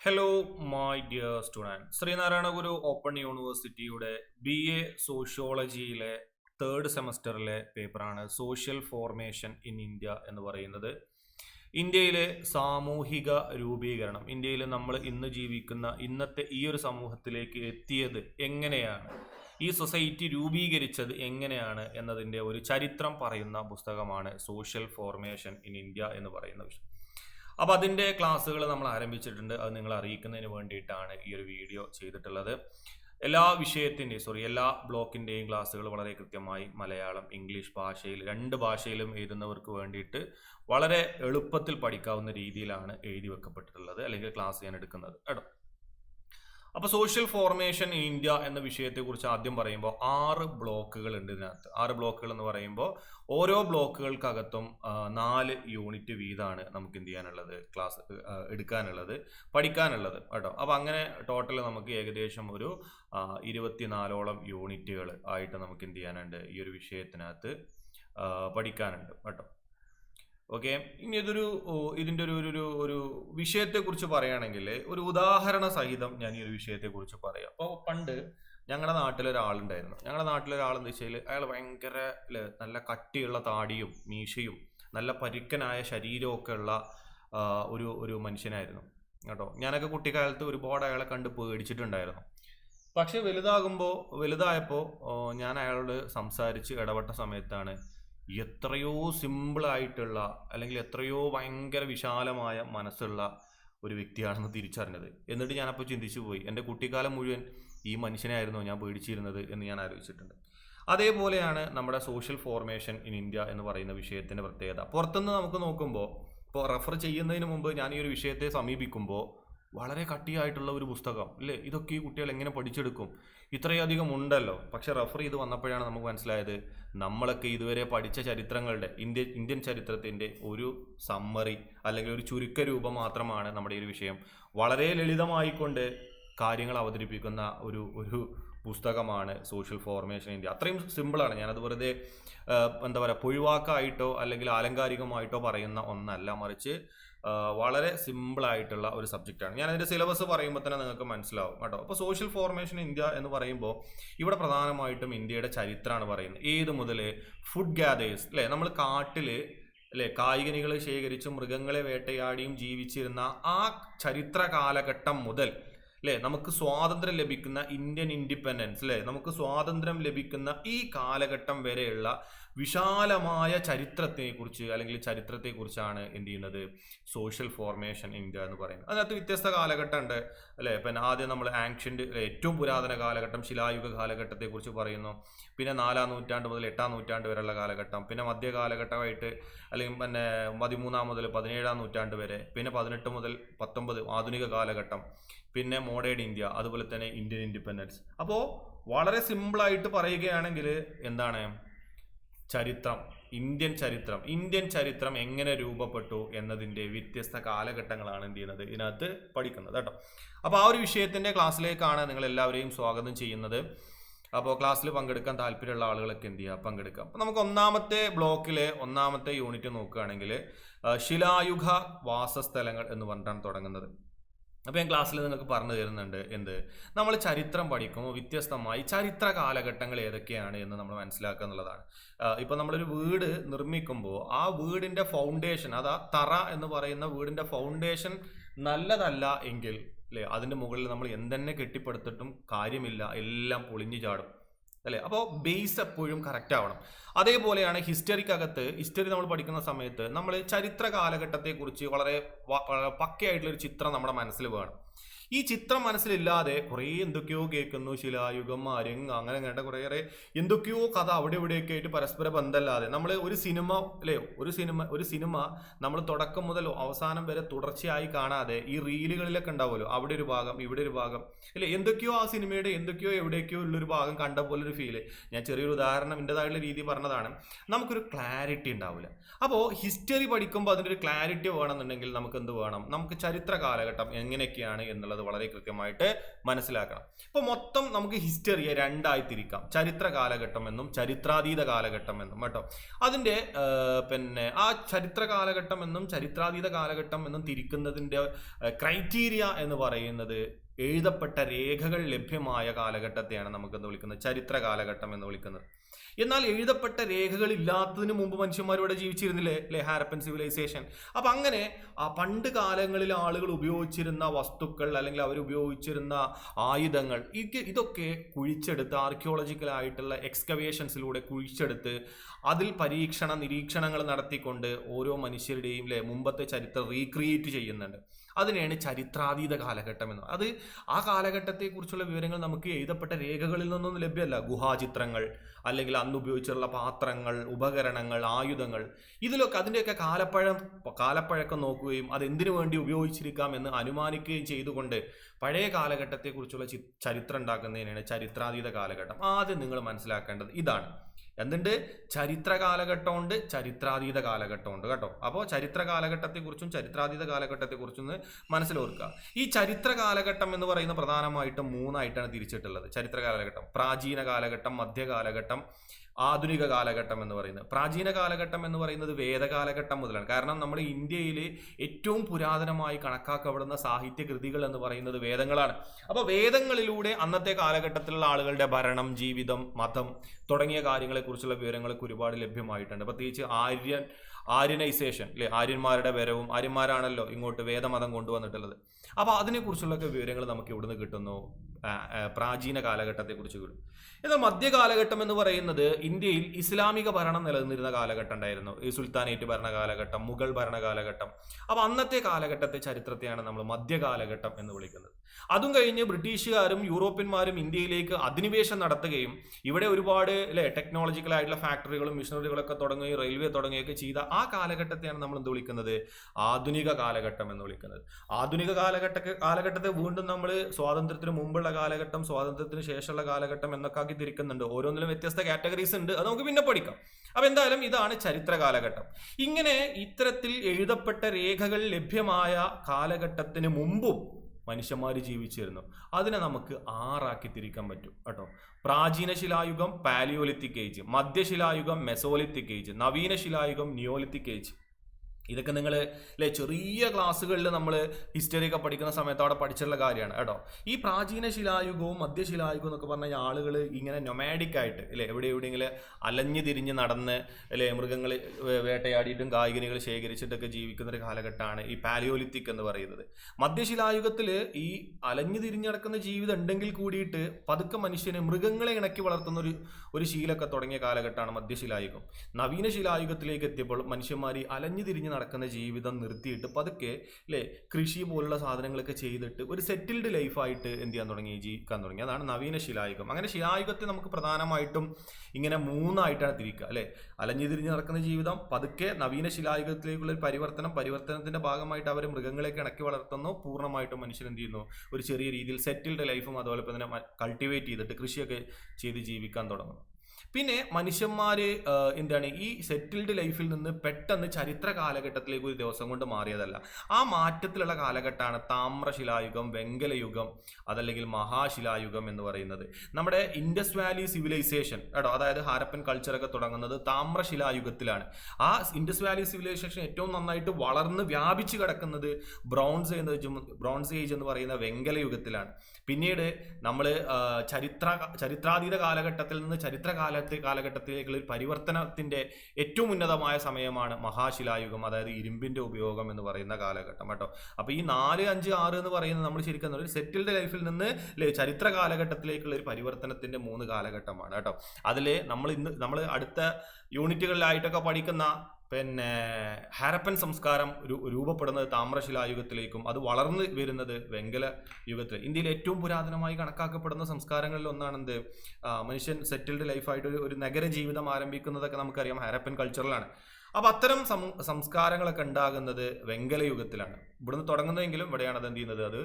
Hello my dear student Sreenarayana Guru open യൂണിവേഴ്സിറ്റിയുടെ B A സോഷ്യോളജിയിലെ third സെമസ്റ്ററിലെ പേപ്പറാണ് സോഷ്യൽ ഫോർമേഷൻ ഇൻ ഇന്ത്യ എന്ന് പറയുന്നത്. ഇന്ത്യയിലെ സാമൂഹിക രൂപീകരണം ഇന്ത്യയിൽ നമ്മൾ ഇന്ന് ജീവിക്കുന്ന ഇന്നത്തെ ഈ ഒരു സമൂഹത്തിലേക്ക് എത്തിയത് എങ്ങനെയാണ്? ഈ സൊസൈറ്റി രൂപീകരിച്ചത് എങ്ങനെയാണ് എന്നതിന്റെ ഒരു ചരിത്രം പറയുന്ന പുസ്തകമാണ് സോഷ്യൽ ഫോർമേഷൻ ഇൻ ഇന്ത്യ എന്ന് പറയുന്ന വിഷയം. അപ്പോൾ അതിന്റെ ക്ലാസ്സുകൾ നമ്മൾ ആരംഭിച്ചിട്ടുണ്ട്. അത് നിങ്ങൾ അറിയിക്കുന്നതിന് വേണ്ടിയിട്ടാണ് ഈ ഒരു വീഡിയോ ചെയ്തിട്ടുള്ളത്. എല്ലാ വിഷയത്തിന്റെയും സോറി എല്ലാ ബ്ലോക്കിന്റെയും ക്ലാസ്സുകൾ വളരെ കൃത്യമായി മലയാളം ഇംഗ്ലീഷ് ഭാഷയിൽ രണ്ട് ഭാഷയിലും എഴുതുന്നവർക്ക് വേണ്ടിയിട്ട് വളരെ എളുപ്പത്തിൽ പഠിക്കാവുന്ന രീതിയിലാണ് എഴുതി വെക്കപ്പെട്ടിട്ടുള്ളത് അല്ലെങ്കിൽ ക്ലാസ് ഞാൻ എടുക്കുന്നത്. കേട്ടോ. അപ്പോൾ സോഷ്യൽ ഫോർമേഷൻ ഇൻ ഇന്ത്യ എന്ന വിഷയത്തെക്കുറിച്ച് ആദ്യം പറയുമ്പോൾ ആറ് ബ്ലോക്കുകൾ ഉണ്ട് ഇതിനകത്ത്. ആറ് ബ്ലോക്കുകൾ എന്ന് പറയുമ്പോൾ ഓരോ ബ്ലോക്കുകൾക്കകത്തും നാല് യൂണിറ്റ് വീതമാണ് നമുക്ക് എന്ത് ചെയ്യാനുള്ളത്? ക്ലാസ് എടുക്കാനുള്ളത് പഠിക്കാനുള്ളത് കേട്ടോ. അപ്പോൾ അങ്ങനെ ടോട്ടൽ നമുക്ക് ഏകദേശം ഒരു ഇരുപത്തിനാലോളം യൂണിറ്റുകൾ ആയിട്ട് നമുക്ക് എന്ത് ചെയ്യാനുണ്ട് ഈ ഒരു വിഷയത്തിനകത്ത് പഠിക്കാനുണ്ട് കേട്ടോ. ഓക്കെ? ഇനി ഇതൊരു ഇതിന്റെ ഒരു ഒരു ഒരു വിഷയത്തെക്കുറിച്ച് പറയുകയാണെങ്കിൽ ഒരു ഉദാഹരണ സഹിതം ഞാൻ ഈ ഒരു വിഷയത്തെക്കുറിച്ച് പറയാം. അപ്പോൾ പണ്ട് ഞങ്ങളുടെ നാട്ടിലൊരാളുണ്ടായിരുന്നു. ഞങ്ങളുടെ നാട്ടിലൊരാൾ എന്ന് വെച്ചാൽ അയാൾ ഭയങ്കര നല്ല കട്ടിയുള്ള താടിയും മീശയും നല്ല പരുക്കനായ ശരീരമൊക്കെ ഉള്ള ഒരു ഒരു മനുഷ്യനായിരുന്നു. കേട്ടോ? ഞാനൊക്കെ കുട്ടിക്കാലത്ത് ഒരുപാട് അയാളെ കണ്ട് പേടിച്ചിട്ടുണ്ടായിരുന്നു. പക്ഷെ വലുതാകുമ്പോൾ വലുതായപ്പോൾ ഞാൻ അയാളോട് സംസാരിച്ച് ഇടപെട്ട സമയത്താണ് എത്രയോ സിമ്പിളായിട്ടുള്ള അല്ലെങ്കിൽ എത്രയോ ഭയങ്കര വിശാലമായ മനസ്സുള്ള ഒരു വ്യക്തിയാണെന്ന് തിരിച്ചറിഞ്ഞത്. എന്നിട്ട് ഞാനപ്പോൾ ചിന്തിച്ചു പോയി എന്റെ കുട്ടിക്കാലം മുഴുവൻ ഈ മനുഷ്യനായിരുന്നു ഞാൻ പേടിച്ചിരുന്നത്? എന്ന് ഞാൻ ആലോചിച്ചിട്ടുണ്ട്. അതേപോലെയാണ് നമ്മുടെ സോഷ്യൽ ഫോർമേഷൻ ഇൻ ഇന്ത്യ എന്ന് പറയുന്ന വിഷയത്തിന്റെ പ്രത്യേകത. പുറത്തുനിന്ന് നമുക്ക് നോക്കുമ്പോൾ ഇപ്പോൾ റെഫർ ചെയ്യുന്നതിന് മുമ്പ് ഞാൻ ഈ ഒരു വിഷയത്തെ സമീപിക്കുമ്പോൾ വളരെ കട്ടിയായിട്ടുള്ള ഒരു പുസ്തകം അല്ലേ ഇതൊക്കെ ഈ കുട്ടികൾ എങ്ങനെ പഠിച്ചെടുക്കും? ഇത്രയധികം ഉണ്ടല്ലോ. പക്ഷെ റെഫർ ചെയ്ത് വന്നപ്പോഴാണ് നമുക്ക് മനസ്സിലായത് നമ്മളൊക്കെ ഇതുവരെ പഠിച്ച ചരിത്രങ്ങളുടെ ഇന്ത്യ ഇന്ത്യൻ ചരിത്രത്തിന്റെ ഒരു സമ്മറി അല്ലെങ്കിൽ ഒരു ചുരുക്ക രൂപം മാത്രമാണ് നമ്മുടെ ഈ ഒരു വിഷയം. വളരെ ലളിതമായിക്കൊണ്ട് കാര്യങ്ങൾ അവതരിപ്പിക്കുന്ന ഒരു ഒരു പുസ്തകമാണ് സോഷ്യൽ ഫോർമേഷൻ ഇന്ത്യ. അത്രയും സിമ്പിളാണ്. ഞാനത് വെറുതെ എന്താ പറയുക പൊഴിവാക്കായിട്ടോ അല്ലെങ്കിൽ ആലങ്കാരികമായിട്ടോ പറയുന്ന ഒന്നല്ല. മറിച്ച് ആ, സിമ്പിൾ ആയിട്ടുള്ള ഒരു സബ്ജക്റ്റാണ് ഞാൻ അതിന്റെ സിലബസ് പറയുമ്പോൾ തന്നെ നിങ്ങൾക്ക് മനസ്സിലാവും കേട്ടോ. അപ്പോൾ സോഷ്യൽ ഫോർമേഷൻ ഇന്ത്യ എന്ന് പറയുമ്പോൾ ഇവിടെ പ്രധാനമായിട്ടും ഇന്ത്യയുടെ ചരിത്രമാണ് പറയുന്നത്. ഏത് മുതൽ ഫുഡ് ഗ്യാദേഴ്സ് അല്ലേ നമ്മൾ കാട്ടിൽ അല്ലേ കായികനികൾ ശേഖരിച്ചും മൃഗങ്ങളെ വേട്ടയാടിയും ജീവിച്ചിരുന്ന ആ ചരിത്ര കാലഘട്ടം മുതൽ അല്ലേ നമുക്ക് സ്വാതന്ത്ര്യം ലഭിക്കുന്ന ഇന്ത്യൻ ഇൻഡിപെൻഡൻസ് അല്ലേ നമുക്ക് സ്വാതന്ത്ര്യം ലഭിക്കുന്ന ഈ കാലഘട്ടം വരെയുള്ള വിശാലമായ ചരിത്രത്തെക്കുറിച്ച് അല്ലെങ്കിൽ ചരിത്രത്തെക്കുറിച്ചാണ് എന്ത് ചെയ്യുന്നത്? സോഷ്യൽ ഫോർമേഷൻ ഇന്ത്യ എന്ന് പറയുന്നത്. അതിനകത്ത് വ്യത്യസ്ത കാലഘട്ടം ഉണ്ട് അല്ലേ? പിന്നെ ആദ്യം നമ്മൾ ആൻഷ്യന്റ് ഏറ്റവും പുരാതന കാലഘട്ടം ശിലായുഗ കാലഘട്ടത്തെക്കുറിച്ച് പറയുന്നു. പിന്നെ നാലാം നൂറ്റാണ്ട് മുതൽ എട്ടാം നൂറ്റാണ്ട് വരെയുള്ള കാലഘട്ടം. പിന്നെ മധ്യ കാലഘട്ടമായിട്ട് അല്ലെങ്കിൽ പിന്നെ പതിമൂന്നാം മുതൽ പതിനേഴാം നൂറ്റാണ്ട് വരെ. പിന്നെ പതിനെട്ട് മുതൽ പത്തൊമ്പത് ആധുനിക കാലഘട്ടം. പിന്നെ മോഡേൺ ഇന്ത്യ അതുപോലെ തന്നെ ഇന്ത്യൻ ഇൻഡിപെൻഡൻസ് അപ്പോൾ വളരെ സിമ്പിളായിട്ട് പറയുകയാണെങ്കിൽ എന്താണ്? ചരിത്രം ഇന്ത്യൻ ചരിത്രം. ഇന്ത്യൻ ചരിത്രം എങ്ങനെ രൂപപ്പെട്ടു എന്നതിന്റെ വ്യത്യസ്ത കാലഘട്ടങ്ങളാണ് എന്ത് ചെയ്യുന്നത് ഇതിനകത്ത് പഠിക്കുന്നത് കേട്ടോ. അപ്പോൾ ആ ഒരു വിഷയത്തിന്റെ ക്ലാസ്സിലേക്കാണ് നിങ്ങൾ എല്ലാവരെയും സ്വാഗതം ചെയ്യുന്നത്. അപ്പോൾ ക്ലാസ്സിൽ പങ്കെടുക്കാൻ താല്പര്യമുള്ള ആളുകളൊക്കെ എന്ത് ചെയ്യുക? പങ്കെടുക്കാം അപ്പോൾ നമുക്ക് ഒന്നാമത്തെ ബ്ലോക്കിലെ ഒന്നാമത്തെ യൂണിറ്റ് നോക്കുകയാണെങ്കിൽ ശിലായുഗ വാസസ്ഥലങ്ങൾ എന്ന് പറഞ്ഞിട്ടാണ് തുടങ്ങുന്നത്. അപ്പോൾ ഞാൻ ക്ലാസ്സിൽ നിങ്ങൾക്ക് പറഞ്ഞു തരുന്നുണ്ട് എന്ത്? നമ്മൾ ചരിത്രം പഠിക്കുമ്പോൾ വ്യത്യസ്തമായി ചരിത്ര കാലഘട്ടങ്ങൾ ഏതൊക്കെയാണ് എന്ന് നമ്മൾ മനസ്സിലാക്കുക എന്നുള്ളതാണ്. ഇപ്പം നമ്മളൊരു വീട് നിർമ്മിക്കുമ്പോൾ ആ വീടിന്റെ ഫൗണ്ടേഷൻ അത് തറ എന്ന് പറയുന്ന വീടിന്റെ ഫൗണ്ടേഷൻ നല്ലതല്ല എങ്കിൽ അല്ലേ അതിന്റെ മുകളിൽ നമ്മൾ എന്തെന്നെ കെട്ടിപ്പടുത്തിട്ടും കാര്യമില്ല എല്ലാം പൊളിഞ്ഞു ചാടും. അല്ലേ? അപ്പോൾ ബേസ് എപ്പോഴും കറക്റ്റ് ആവണം. അതേപോലെയാണ് ഹിസ്റ്ററിക്ക് ഹിസ്റ്ററിക്കകത്ത് ഹിസ്റ്ററി നമ്മൾ പഠിക്കുന്ന സമയത്ത് നമ്മൾ ചരിത്ര കാലഘട്ടത്തെക്കുറിച്ച് വളരെ വളരെ പക്കയായിട്ടുള്ള ഒരു ചിത്രം നമ്മുടെ മനസ്സിൽ വേണം. ഈ ചിത്രം മനസ്സിലില്ലാതെ കുറേ എന്തൊക്കെയോ കേൾക്കുന്നു ശിലായുഗം അരങ്ങ് അങ്ങനെ അങ്ങനെ കുറേയേറെ എന്തൊക്കെയോ കഥ അവിടെ ഇവിടെയൊക്കെ ആയിട്ട് പരസ്പര ബന്ധമല്ലാതെ നമ്മൾ ഒരു സിനിമ അല്ലേ? ഒരു സിനിമ ഒരു സിനിമ നമ്മൾ തുടക്കം മുതൽ അവസാനം വരെ തുടർച്ചയായി കാണാതെ ഈ റീലുകളിലൊക്കെ ഉണ്ടാവുമല്ലോ അവിടെ ഒരു ഭാഗം ഇവിടെ ഒരു ഭാഗം അല്ലേ? എന്തൊക്കെയോ ആ സിനിമയുടെ എന്തൊക്കെയോ എവിടെയൊക്കെയോ ഉള്ളൊരു ഭാഗം കണ്ട പോലൊരു ഫീൽ ഞാൻ ചെറിയൊരു ഉദാഹരണം എന്റെതായുള്ള രീതി പറഞ്ഞതാണ്. നമുക്കൊരു ക്ലാരിറ്റി ഉണ്ടാവില്ല. അപ്പോൾ ഹിസ്റ്ററി പഠിക്കുമ്പോൾ അതിന്റെ ഒരു ക്ലാരിറ്റി വേണമെന്നുണ്ടെങ്കിൽ നമുക്ക് എന്ത് വേണം? നമുക്ക് ചരിത്ര കാലഘട്ടം എങ്ങനെയൊക്കെയാണ് എന്നുള്ളത് എന്നുള്ളത് വളരെ കൃത്യമായിട്ട് മനസ്സിലാക്കണം. ഇപ്പൊ മൊത്തം നമുക്ക് ഹിസ്റ്ററിയെ രണ്ടായി തിരിക്കാം. ചരിത്ര കാലഘട്ടം എന്നും ചരിത്രാതീത കാലഘട്ടം എന്നും കേട്ടോ. അതിന്റെ പിന്നെ ആ ചരിത്ര കാലഘട്ടം എന്നും ചരിത്രാതീത കാലഘട്ടം എന്നും തിരിക്കുന്നതിന്റെ ക്രൈറ്റീരിയ എന്ന് പറയുന്നത് എഴുതപ്പെട്ട രേഖകൾ ലഭ്യമായ കാലഘട്ടത്തെയാണ് നമുക്കെന്ന് വിളിക്കുന്നത്. ചരിത്ര കാലഘട്ടം എന്ന് വിളിക്കുന്നത്. എന്നാൽ എഴുതപ്പെട്ട രേഖകൾ ഇല്ലാത്തതിന് മുമ്പ് മനുഷ്യന്മാർ ഇവിടെ ജീവിച്ചിരുന്നില്ലേ? അല്ലെ ഹാരപ്പൻ സിവിലൈസേഷൻ. അപ്പം അങ്ങനെ ആ പണ്ട് കാലങ്ങളിൽ ആളുകൾ ഉപയോഗിച്ചിരുന്ന വസ്തുക്കൾ അല്ലെങ്കിൽ അവർ ഉപയോഗിച്ചിരുന്ന ആയുധങ്ങൾ ഇതൊക്കെ കുഴിച്ചെടുത്ത് ആർക്കിയോളജിക്കൽ ആയിട്ടുള്ള എക്സ്കവേഷൻസിലൂടെ കുഴിച്ചെടുത്ത് അതിൽ പരീക്ഷണ നിരീക്ഷണങ്ങൾ നടത്തിക്കൊണ്ട് ഓരോ മനുഷ്യരുടെയും മുമ്പത്തെ ചരിത്രം റീക്രിയേറ്റ് ചെയ്യുന്നുണ്ട്. അതിനെയാണ് ചരിത്രാതീത കാലഘട്ടം എന്ന്. അത് ആ കാലഘട്ടത്തെക്കുറിച്ചുള്ള വിവരങ്ങൾ നമുക്ക് എഴുതപ്പെട്ട രേഖകളിൽ നിന്നൊന്നും ലഭ്യമല്ല. ഗുഹാചിത്രങ്ങൾ അല്ലെങ്കിൽ അന്ന് ഉപയോഗിച്ചുള്ള പാത്രങ്ങൾ ഉപകരണങ്ങൾ ആയുധങ്ങൾ. ഇതിലൊക്കെ അതിന്റെയൊക്കെ കാലപ്പഴം കാലപ്പഴക്കം നോക്കുകയും അത് എന്തിനു വേണ്ടി ഉപയോഗിച്ചിരിക്കാം എന്ന് അനുമാനിക്കുകയും ചെയ്തുകൊണ്ട് പഴയ കാലഘട്ടത്തെക്കുറിച്ചുള്ള ചരിത്രം ഉണ്ടാക്കുന്നതിനാണ് ചരിത്രാതീത കാലഘട്ടം. ആദ്യം നിങ്ങൾ മനസ്സിലാക്കേണ്ടത് ഇതാണ്. എന്തുണ്ട്? ചരിത്ര കാലഘട്ടമുണ്ട് ചരിത്രാതീത കാലഘട്ടമുണ്ട് കേട്ടോ. അപ്പോൾ ചരിത്ര കാലഘട്ടത്തെക്കുറിച്ചും ചരിത്രാതീത കാലഘട്ടത്തെക്കുറിച്ചും മനസ്സിലോർക്കുക. ഈ ചരിത്ര കാലഘട്ടം എന്ന് പറയുന്ന പ്രധാനമായിട്ടും മൂന്നായിട്ടാണ് തിരിച്ചിട്ടുള്ളത്. ചരിത്ര കാലഘട്ടം പ്രാചീന കാലഘട്ടം മധ്യകാലഘട്ടം ആധുനിക കാലഘട്ടം എന്ന് പറയുന്നത്. പ്രാചീന കാലഘട്ടം എന്ന് പറയുന്നത് വേദകാലഘട്ടം മുതലാണ്. കാരണം നമ്മൾ ഇന്ത്യയിൽ ഏറ്റവും പുരാതനമായി കണക്കാക്കപ്പെടുന്ന സാഹിത്യ കൃതികൾ എന്ന് പറയുന്നത് വേദങ്ങളാണ്. അപ്പോൾ വേദങ്ങളിലൂടെ അന്നത്തെ കാലഘട്ടത്തിലുള്ള ആളുകളുടെ ഭരണം ജീവിതം മതം തുടങ്ങിയ കാര്യങ്ങളെക്കുറിച്ചുള്ള വിവരങ്ങളൊക്കെ ഒരുപാട് ലഭ്യമായിട്ടുണ്ട്. പ്രത്യേകിച്ച് ആര്യൻ ആര്യനൈസേഷൻ അല്ലെ ആര്യന്മാരുടെ വരവും ആര്യന്മാരാണല്ലോ ഇങ്ങോട്ട് വേദമതം കൊണ്ടുവന്നിട്ടുള്ളത്. അപ്പോൾ അതിനെക്കുറിച്ചുള്ളൊക്കെ വിവരങ്ങൾ നമുക്ക് ഇവിടുന്ന് കിട്ടുന്നു? പ്രാചീന കാലഘട്ടത്തെക്കുറിച്ച് കിട്ടും എന്നാൽ മധ്യകാലഘട്ടം എന്ന് പറയുന്നത് ഇന്ത്യയിൽ ഇസ്ലാമിക ഭരണം നിലനിന്നിരുന്ന കാലഘട്ടം ഉണ്ടായിരുന്നു. ഈ സുൽത്താനേറ്റ് ഭരണ കാലഘട്ടം മുഗൾ ഭരണകാലഘട്ടം. അപ്പോൾ അന്നത്തെ കാലഘട്ടത്തെ ചരിത്രത്തെയാണ് നമ്മൾ മധ്യകാലഘട്ടം എന്ന് വിളിക്കുന്നത്. അതും കഴിഞ്ഞ് ബ്രിട്ടീഷുകാരും യൂറോപ്യന്മാരും ഇന്ത്യയിലേക്ക് അധിനിവേശം നടത്തുകയും ഇവിടെ ഒരുപാട് അല്ലെ ടെക്നോളജിക്കൽ ആയിട്ടുള്ള ഫാക്ടറികളും മിഷനറികളൊക്കെ തുടങ്ങുകയും റെയിൽവേ തുടങ്ങുകയൊക്കെ ചെയ്ത ആ കാലഘട്ടത്തെയാണ് നമ്മൾ എന്ത് വിളിക്കുന്നത്? ആധുനിക കാലഘട്ടം എന്ന് വിളിക്കുന്നത്. ആധുനിക കാലഘട്ട കാലഘട്ടത്തെ വീണ്ടും നമ്മൾ സ്വാതന്ത്ര്യത്തിന് മുമ്പുള്ള കാലഘട്ടം സ്വാതന്ത്ര്യത്തിന് ശേഷമുള്ള കാലഘട്ടം എന്നൊക്കെ ആക്കി തിരിക്കുന്നുണ്ട്. ഓരോന്നിലും വ്യത്യസ്ത കാറ്റഗറീസ് ഉണ്ട്. അത് നമുക്ക് പിന്നെ പഠിക്കാം. അപ്പൊ എന്തായാലും ഇതാണ് ചരിത്ര കാലഘട്ടം. ഇങ്ങനെ ഇത്തരത്തിൽ എഴുതപ്പെട്ട രേഖകൾ ലഭ്യമായ കാലഘട്ടത്തിന് മുമ്പും മനുഷ്യന്മാർ ജീവിച്ചിരുന്നു. അതിനെ നമുക്ക് ആറാക്കി തിരിക്കാൻ പറ്റും കേട്ടോ. പ്രാചീന ശിലായുഗം പാലിയോലിത്തിക് ഏജ് മധ്യശിലായുഗം മെസോലിത്തിക് ഏജ് നവീന ശിലായുഗം നിയോലിത്തിക് ഏജ് ഇതൊക്കെ നിങ്ങൾ അല്ലെ ചെറിയ ക്ലാസ്സുകളിൽ നമ്മൾ ഹിസ്റ്ററി ഒക്കെ പഠിക്കുന്ന സമയത്ത് അവിടെ പഠിച്ചിട്ടുള്ള കാര്യമാണ് കേട്ടോ. ഈ പ്രാചീന ശിലായുഗവും മധ്യശിലായുഗവും എന്നൊക്കെ പറഞ്ഞ ആളുകൾ ഇങ്ങനെ നൊമാഡിക് ആയിട്ട് അല്ലെ എവിടെ എവിടെയെങ്കിലും അലഞ്ഞു തിരിഞ്ഞ് നടന്ന് അല്ലെ മൃഗങ്ങൾ വേട്ടയാടിയിട്ടും കായികനികൾ ശേഖരിച്ചിട്ടൊക്കെ ജീവിക്കുന്ന ഒരു കാലഘട്ടമാണ് ഈ പാലിയോലിത്തിക് എന്ന് പറയുന്നത്. മധ്യശിലായുഗത്തിൽ ഈ അലഞ്ഞു തിരിഞ്ഞ് നടക്കുന്ന ജീവിതം ഉണ്ടെങ്കിൽ കൂടിയിട്ട് പതുക്കെ മനുഷ്യന് മൃഗങ്ങളെ ഇണക്കി വളർത്തുന്ന ഒരു ഒരു ശീലമൊക്കെ തുടങ്ങിയ കാലഘട്ടമാണ് മധ്യശിലായുഗം നവീന ശിലായുഗത്തിലേക്ക് എത്തിയപ്പോൾ മനുഷ്യന്മാർ അലഞ്ഞു തിരിഞ്ഞ് നടക്കുന്ന ജീവിതം നിർത്തിയിട്ട് പതുക്കെ അല്ലേ കൃഷി പോലുള്ള സാധനങ്ങളൊക്കെ ചെയ്തിട്ട് ഒരു സെറ്റിൽഡ് ലൈഫായിട്ട് എന്ത് ചെയ്യാൻ തുടങ്ങി? ജീവിക്കാൻ തുടങ്ങി. അതാണ് നവീന ശിലായുഗം. അങ്ങനെ ശിലായുഗത്തെ നമുക്ക് പ്രധാനമായിട്ടും ഇങ്ങനെ മൂന്നായിട്ടാണ് തിരിക്കുക അല്ലേ? അലഞ്ഞു തിരിഞ്ഞ് നടക്കുന്ന ജീവിതം പതുക്കെ നവീന ശിലായുഗത്തിലേക്കുള്ള ഒരു പരിവർത്തനം പരിവർത്തനത്തിന്റെ ഭാഗമായിട്ട് അവർ മൃഗങ്ങളെയൊക്കെ ഇണക്കി വളർത്തുന്നു. പൂർണമായിട്ടും മനുഷ്യൻ എന്ത് ചെയ്യുന്നു? ഒരു ചെറിയ രീതിയിൽ സെറ്റിൽഡ് ലൈഫും അതുപോലെ തന്നെ കൾട്ടിവേറ്റ് ചെയ്തിട്ട് കൃഷിയൊക്കെ ചെയ്ത് ജീവിക്കാൻ തുടങ്ങുന്നു. പിന്നെ മനുഷ്യന്മാർ എന്താണ് ഈ സെറ്റിൽഡ് ലൈഫിൽ നിന്ന് പെട്ടെന്ന് ചരിത്ര കാലഘട്ടത്തിലേക്ക് ഒരു ദിവസം കൊണ്ട് മാറിയതല്ല. ആ മാറ്റത്തിലുള്ള കാലഘട്ടമാണ് താമ്രശിലായുഗം വെങ്കലയുഗം അതല്ലെങ്കിൽ മഹാശിലായുഗം എന്ന് പറയുന്നത്. നമ്മുടെ ഇൻഡസ് വാലി സിവിലൈസേഷൻ കേട്ടോ അതായത് ഹാരപ്പൻ കൾച്ചറൊക്കെ തുടങ്ങുന്നത് താമ്രശിലായുഗത്തിലാണ്. ആ ഇൻഡസ് വാലി സിവിലൈസേഷൻ ഏറ്റവും നന്നായിട്ട് വളർന്ന് വ്യാപിച്ചു കിടക്കുന്നത് ബ്രോൺസ് എന്ന് ബ്രോൺസ് ഏജ് എന്ന് പറയുന്ന വെങ്കലയുഗത്തിലാണ്. പിന്നീട് നമ്മൾ ചരിത്ര ചരിത്രാതീത കാലഘട്ടത്തിൽ നിന്ന് ചരിത്ര കാലത്തെ കാലഘട്ടത്തിലേക്കുള്ള പരിവർത്തനത്തിന്റെ ഏറ്റവും ഉന്നതമായ സമയമാണ് മഹാശിലായുഗം അതായത് ഇരുമ്പിന്റെ ഉപയോഗം എന്ന് പറയുന്ന കാലഘട്ടം കേട്ടോ. അപ്പോൾ ഈ നാല് അഞ്ച് ആറ് എന്ന് പറയുന്നത് നമ്മൾ ശരിക്കും ഒരു സെറ്റിൽഡ് ലൈഫിൽ നിന്ന് ചരിത്ര കാലഘട്ടത്തിലേക്കുള്ള ഒരു പരിവർത്തനത്തിന്റെ മൂന്ന് കാലഘട്ടമാണ് കേട്ടോ. അതിൽ നമ്മൾ ഇന്ന് നമ്മൾ അടുത്ത യൂണിറ്റുകളിലായിട്ടൊക്കെ പഠിക്കുന്ന പിന്നെ ഹാരപ്പൻ സംസ്കാരം രൂപപ്പെടുന്നത് താമ്രശിലായുഗത്തിലേക്കും അത് വളർന്നു വരുന്നത് വെങ്കല യുഗത്തിൽ ഇന്ത്യയിൽ ഏറ്റവും പുരാതനമായി കണക്കാക്കപ്പെടുന്ന സംസ്കാരങ്ങളിൽ ഒന്നാണെന്ത്? മനുഷ്യൻ സെറ്റിൽഡ് ലൈഫായിട്ട് ഒരു നഗര ജീവിതം ആരംഭിക്കുന്നതൊക്കെ നമുക്കറിയാം. ഹാരപ്പൻ കൾച്ചറിലാണ് അപ്പോൾ അത്തരം സംസ്കാരങ്ങളൊക്കെ ഉണ്ടാകുന്നത് വെങ്കല യുഗത്തിലാണ്. ഇവിടുന്ന് തുടങ്ങുന്നതെങ്കിലും ഇവിടെയാണ് അത് എന്ത് ചെയ്യുന്നത്? അത്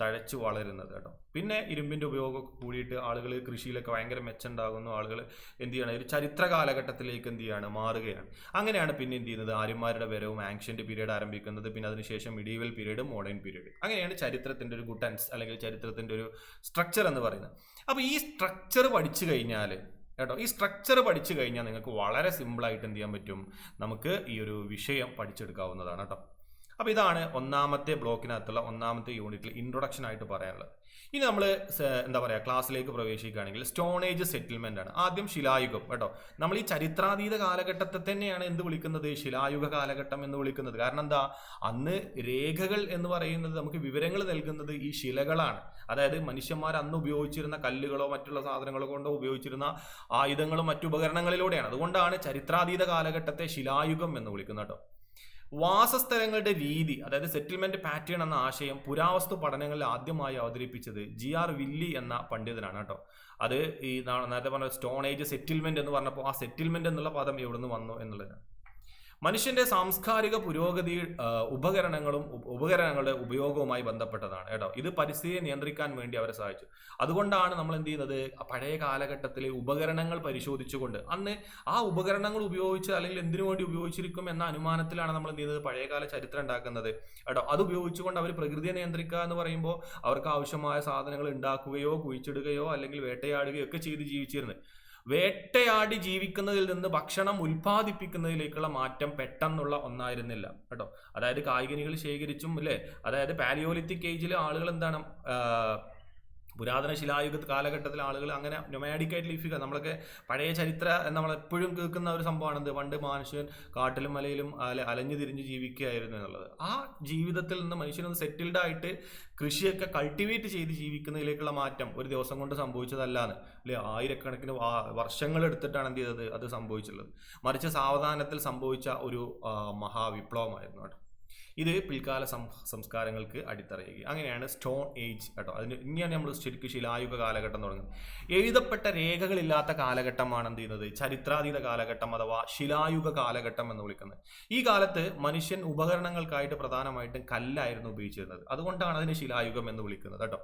തഴച്ചു വളരുന്നത് കേട്ടോ. പിന്നെ ഇരുമ്പിന്റെ ഉപയോഗമൊക്കെ കൂടിയിട്ട് ആളുകൾ കൃഷിയിലൊക്കെ ഭയങ്കര മെച്ചുണ്ടാകുന്നു ആളുകൾ എന്ത് ചെയ്യണം? ഒരു ചരിത്ര കാലഘട്ടത്തിലേക്ക് എന്ത് ചെയ്യാണ്? മാറുകയാണ്. അങ്ങനെയാണ് പിന്നെ എന്ത് ചെയ്യുന്നത്? ആര്യന്മാരുടെ വരവും ആൻഷ്യന്റ് പീരീഡ് ആരംഭിക്കുന്നത്. പിന്നെ അതിനുശേഷം മിഡീവൽ പീരീഡ് മോഡേൺ പീരീഡ് അങ്ങനെയാണ് ചരിത്രത്തിന്റെ ഒരു ഗുട്ടൻസ് അല്ലെങ്കിൽ ചരിത്രത്തിന്റെ ഒരു സ്ട്രക്ചർ എന്ന് പറയുന്നത്. അപ്പോൾ ഈ സ്ട്രക്ചർ പഠിച്ചു കഴിഞ്ഞാൽ കേട്ടോ? ഈ സ്ട്രക്ചർ പഠിച്ചു കഴിഞ്ഞാൽ നിങ്ങൾക്ക് വളരെ സിമ്പിളായിട്ട് എന്ത് ചെയ്യാൻ പറ്റും? നമുക്ക് ഈ ഒരു വിഷയം പഠിച്ചെടുക്കാവുന്നതാണ് കേട്ടോ. അപ്പോൾ ഇതാണ് ഒന്നാമത്തെ ബ്ലോക്കിനകത്തുള്ള ഒന്നാമത്തെ യൂണിറ്റിൽ ഇൻട്രൊഡക്ഷൻ ആയിട്ട് പറയാനുള്ളത്. ഇനി നമ്മൾ എന്താ പറയുക ക്ലാസ്സിലേക്ക് പ്രവേശിക്കുകയാണെങ്കിൽ സ്റ്റോൺ ഏജ് സെറ്റിൽമെന്റ് ആണ്. ആദ്യം ശിലായുഗം കേട്ടോ. നമ്മൾ ഈ ചരിത്രാതീത കാലഘട്ടത്തെ തന്നെയാണ് എന്ത് വിളിക്കുന്നത്? ശിലായുഗ കാലഘട്ടം എന്ന് വിളിക്കുന്നത്. കാരണം എന്താ? അന്ന് രേഖകൾ എന്ന് പറയുന്നത് നമുക്ക് വിവരങ്ങൾ നൽകുന്നത് ഈ ശിലകളാണ്. അതായത് മനുഷ്യന്മാർ അന്ന് ഉപയോഗിച്ചിരുന്ന കല്ലുകളോ മറ്റുള്ള സാധനങ്ങളോ കൊണ്ടോ ഉപയോഗിച്ചിരുന്ന ആയുധങ്ങളും മറ്റു ഉപകരണങ്ങളിലൂടെയാണ്. അതുകൊണ്ടാണ് ചരിത്രാതീത കാലഘട്ടത്തെ ശിലായുഗം എന്ന് വിളിക്കുന്നത് കേട്ടോ. വാസസ്ഥലങ്ങളുടെ രീതി അതായത് സെറ്റിൽമെന്റ് പാറ്റേൺ എന്ന ആശയം പുരാവസ്തു പഠനങ്ങളിൽ ആദ്യമായി അവതരിപ്പിച്ചത് ജി ആർ വില്ലി എന്ന പണ്ഡിതനാണ് കേട്ടോ. അത് ഈ നേരത്തെ പറഞ്ഞ സ്റ്റോൺ ഏജ് സെറ്റിൽമെന്റ് എന്ന് പറഞ്ഞപ്പോൾ ആ സെറ്റിൽമെന്റ് എന്നുള്ള പദം എവിടെ നിന്ന് വന്നു എന്നുള്ളതാണ്. മനുഷ്യന്റെ സാംസ്കാരിക പുരോഗതി ഉപകരണങ്ങളും ഉപകരണങ്ങളുടെ ഉപയോഗവുമായി ബന്ധപ്പെട്ടതാണ് കേട്ടോ. ഇത് പരിസ്ഥിതിയെ നിയന്ത്രിക്കാൻ വേണ്ടി അവരെ സഹായിച്ചു. അതുകൊണ്ടാണ് നമ്മൾ എന്ത് ചെയ്യുന്നത്? പഴയ കാലഘട്ടത്തിലെ ഉപകരണങ്ങൾ പരിശോധിച്ചുകൊണ്ട് അന്ന് ആ ഉപകരണങ്ങൾ ഉപയോഗിച്ച് അല്ലെങ്കിൽ എന്തിനു വേണ്ടി ഉപയോഗിച്ചിരിക്കും എന്ന അനുമാനത്തിലാണ് നമ്മൾ എന്ത് ചെയ്യുന്നത്? പഴയകാല ചരിത്രം ഉണ്ടാക്കുന്നത്. കേട്ടോ അത് ഉപയോഗിച്ചുകൊണ്ട് അവർ പ്രകൃതിയെ നിയന്ത്രിക്കുക എന്ന് പറയുമ്പോൾ അവർക്ക് ആവശ്യമായ സാധനങ്ങൾ ഉണ്ടാക്കുകയോ കുഴിച്ചിടുകയോ അല്ലെങ്കിൽ വേട്ടയാടുകയോ ഒക്കെ ചെയ്ത് ജീവിച്ചിരുന്നത്. വേട്ടയാടി ജീവിക്കുന്നതിൽ നിന്ന് ഭക്ഷണം ഉൽപ്പാദിപ്പിക്കുന്നതിലേക്കുള്ള മാറ്റം പെട്ടെന്നുള്ള ഒന്നായിരുന്നില്ല കേട്ടോ. അതായത് കായികനികൾ ശേഖരിച്ചും അല്ലേ? അതായത് പാലിയോലിത്തിക് ഏജിൽ ആളുകൾ എന്താണ് പുരാതന ശിലായുഗ കാലഘട്ടത്തിൽ ആളുകൾ അങ്ങനെ നൊമാഡിക് ആയിട്ട് ലീഫിക്കുക നമ്മളൊക്കെ പഴയ ചരിത്ര നമ്മൾ എപ്പോഴും കേൾക്കുന്ന ഒരു സംഭവമാണ് എന്ത്? പണ്ട് മനുഷ്യൻ കാട്ടിലും മലയിലും അല അലഞ്ഞു തിരിഞ്ഞ് ജീവിക്കുകയായിരുന്നു എന്നുള്ളത്. ആ ജീവിതത്തിൽ നിന്ന് മനുഷ്യനൊന്ന് സെറ്റിൽഡ് ആയിട്ട് കൃഷിയൊക്കെ കൾട്ടിവേറ്റ് ചെയ്ത് ജീവിക്കുന്നതിലേക്കുള്ള മാറ്റം ഒരു ദിവസം കൊണ്ട് സംഭവിച്ചതല്ലാന്ന്. അല്ലെ? ആയിരക്കണക്കിന് വർഷങ്ങൾ എടുത്തിട്ടാണ് എന്ത് ചെയ്തത്? അത് സംഭവിച്ചുള്ളത്. മറിച്ച് സാവധാനത്തിൽ സംഭവിച്ച ഒരു മഹാവിപ്ലവമായിരുന്നു കേട്ടോ. ഇത് പിൽക്കാല സംസ്കാരങ്ങൾക്ക് അടിത്തറയുക അങ്ങനെയാണ് സ്റ്റോൺ ഏജ് കേട്ടോ. അതിന് ഇനിയാണ് നമ്മൾ ശരിക്കും ശിലായുഗ കാലഘട്ടം തുടങ്ങുന്നത്. എഴുതപ്പെട്ട രേഖകളില്ലാത്ത കാലഘട്ടമാണ് എന്ത് ചെയ്യുന്നത്? ചരിത്രാതീത കാലഘട്ടം അഥവാ ശിലായുഗ കാലഘട്ടം എന്ന് വിളിക്കുന്നത്. ഈ കാലത്ത് മനുഷ്യൻ ഉപകരണങ്ങൾക്കായിട്ട് പ്രധാനമായിട്ടും കല്ലായിരുന്നു ഉപയോഗിച്ചിരുന്നത്. അതുകൊണ്ടാണ് അതിന് ശിലായുഗം എന്ന് വിളിക്കുന്നത് കേട്ടോ.